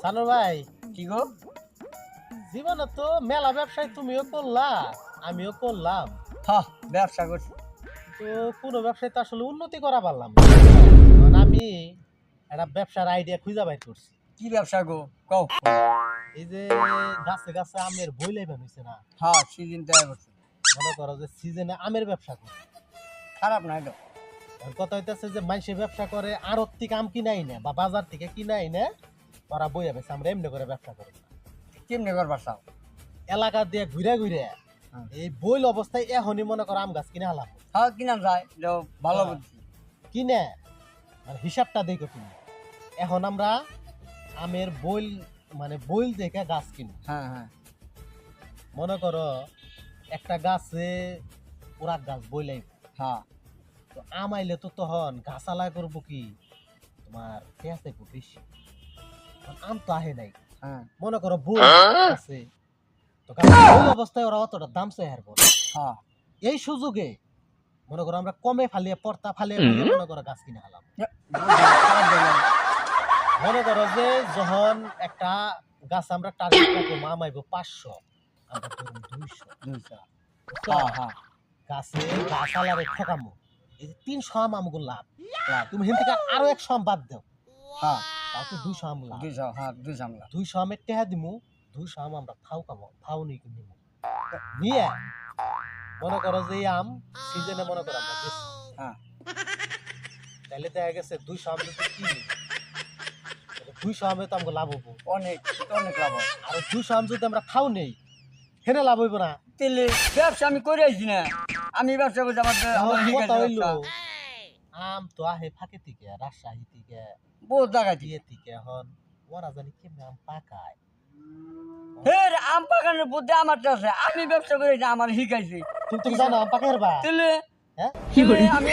Sanur ভাই কি গো? জীবনে তো মেলা ব্যবসায় তুমিও করলা আমিও করলাম। হ ব্যবসা করছি। তো কোনো ব্যবসায় তো আসলে উন্নতি করা পারলাম কারণ আমি একটা ব্যবসার আইডিয়া খুঁজে বাইর করছি। কি ব্যবসা গো? কও। এই যে গাছে গাছে আমের বই লাইবেন হয়েছে না? হ্যাঁ সিজন তৈরি করছি মনে করো যে সিজনে আমের ব্যবসা করে। খারাপ না এটা। কথা হইতেছে যে মানুষে ব্যবসা করে আড়ত থেকে আম কিনাই না বা বাজার থেকে কিনাই না ওরা বইয়া বেছে আমরা এমনি করে ব্যবসা করি। কেমনে করবার চাও এলাকা দিয়ে ঘুরে ঘুরে হুম। এই বইল অবস্থায় এখনই মনে করো আম গাছ কিনে হালাম হ্যাঁ কিনা যায় ভালো হ্যাঁ। বুদ্ধি। কিনে আর হিসাবটা দেখো তুমি। এখন আমরা আমের বইল মানে বইল দেখে গাছ কিনি হ্যাঁ হ্যাঁ। মনে করো একটা গাছে পুরা গাছ বইলাই হ্যাঁ। তো আম আইলে তো তখন গাছ আলায় করব কি? তোমার পেঁয়াজ একটু বেশি। আম তো আহে নাই। হ্যাঁ। মনে করো বই আছে। তো গাছ বইল অবস্থায় ওরা অতটা দাম চাই হারবো হ্যাঁ। এই সুযোগে মনে করো আমরা কমে ফালিয়ে পর্তা ফালিয়ে মনে করো গাছ কিনে হালাম। মনে করো যে যখন একটা গাছ আমরা টার্গেট রাখব মাম আইবো পাঁচশো আমরা ধরুন দুইশো। হ্যাঁ হ্যাঁ। গাছে গাছ আলারে ঠকামো। এই যে তিনশো আম আমগুলো লাভ। লাভ। তুমি হিন থেকে আরও একশো আম বাদ দাও। হ্যাঁ। তাও তো দুইশো আম লাভ দুইশো হ্যাঁ দুইশো আমলা দুইশো আমের টেহা দিমু দুইশো আম আমরা নিয়ে নিমু। নিয়ে মনে করো যে আম সিজনে মনে করো আমরা হ্যাঁ। তাহলে দেখা গেছে যদি কিনি তাহলে দুইশো তো আমাকে লাভ হব। অনেক অনেক লাভ আর দুইশো আম যদি আমরা খাও নেই হেনে লাভ হইব না। তাহলে ব্যবসা আমি করে আইছি না। আমি ব্যবসা করছি আমার আম তো আহে ফাঁকে থেকে রাজশাহী থেকে বহুত জায়গা দিয়ে থেকে ওরা জানি কেমনে আম পাকায় হে রে, আম বাগানের বুদ্ধি আমার আছে আমি ব্যবসা করে আমার শিখাইছি তুমি তুমি জানো আম পাকে হারবা তাহলে হ্যাঁ আমি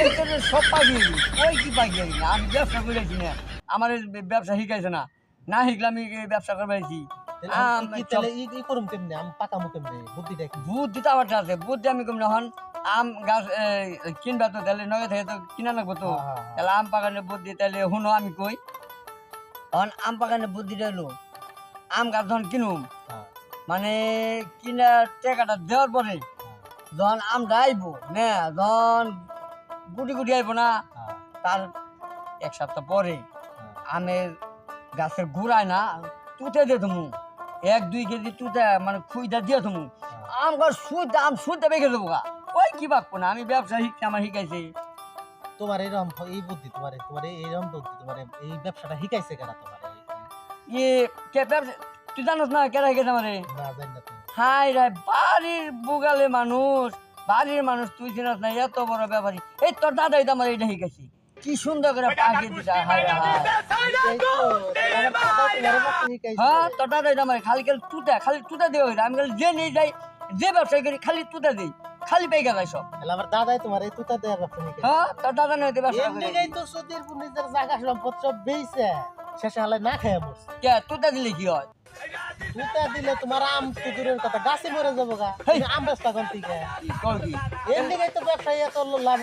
সব পাইছি ওই কি পাইছি না আমি ব্যবসা করেছি না আমার ব্যবসা শিখাইছে না না শিখলে আমি ব্যবসা করবাইছি আম কি সব- তাহলে ই ই করুম কেমনে আম পাকামু কেমনে বুদ্ধি তো আমার আছে বুদ্ধি আমি কম হন আম গাছ কিনবা তো তাহলে নগে থেকে তো কিনা লাগবো তো। হ্যাঁ, হ্যাঁ, হ্যাঁ। তাহলে আম বাগানের বুদ্ধি তাহলে শুনো আমি কই। তখন আম বাগানের বুদ্ধিটা হলো আম গাছ যখন কিনুম মানে কিনা টাকাটা দেওয়ার পরে যখন আমটা আইবো না যখন গুটি গুটি আইব না তার এক সপ্তাহ পরে। আমের গাছের গুড়ায় না তুতে দিয়ে তুমি এক দুই কেজি তুতে মানে খুঁজটা দিয়ে তুমি আম গাছ সুদ আম সুদ বেঁকে দেবো গা। ওই কি বাক্য না? আমি ব্যবসা শিখতে আমার শিখাইছি। তোমার এরকম এই বুদ্ধি তোমার তোমার এই- এইরকম বুদ্ধি তোমার এই ব্যবসাটা শিখাইছে কেনা তোমার? ইয়ে কে ব্যবসা তুই জানোস না কেরা শিখাইছে আমারে? না জানি না হাই রে বাড়ির বুগালে মানুষ বাড়ির মানুষ তুই চিনাস না এত বড় ব্যাপারী। এই তোর দাদাই তো আমার এইটা শিখাইছি। কি সুন্দর করে তোমার মতো শিখাইছে। হ্যাঁ তোর দাদাই তো আমার খালি খালি তুতা খালি তুতা দিয়ে হইলে। আমি খালি যে নিয়ে যাই যে ব্যবসা করি খালি তুতা দিই। খালি পেয়ে গেল সব আমার দাদাই তোমার এই তুতা দেয়া ব্যবসা নাকি? হ্যাঁ তোর দাদা নয় দেবা এমনিতেই তো সুধীর নিজের জায়গা সম্পদ সব বেইছে শেষে হলে না খেয়ে বস। কে তুতা দিলে কি হয়? তুতা দিলে তোমার আম তো দূরের কথা গাছে মরে যাব গা আম বেচতা কোন থেকে? এমনিতেই তো ব্যবসায়ী এত লাভ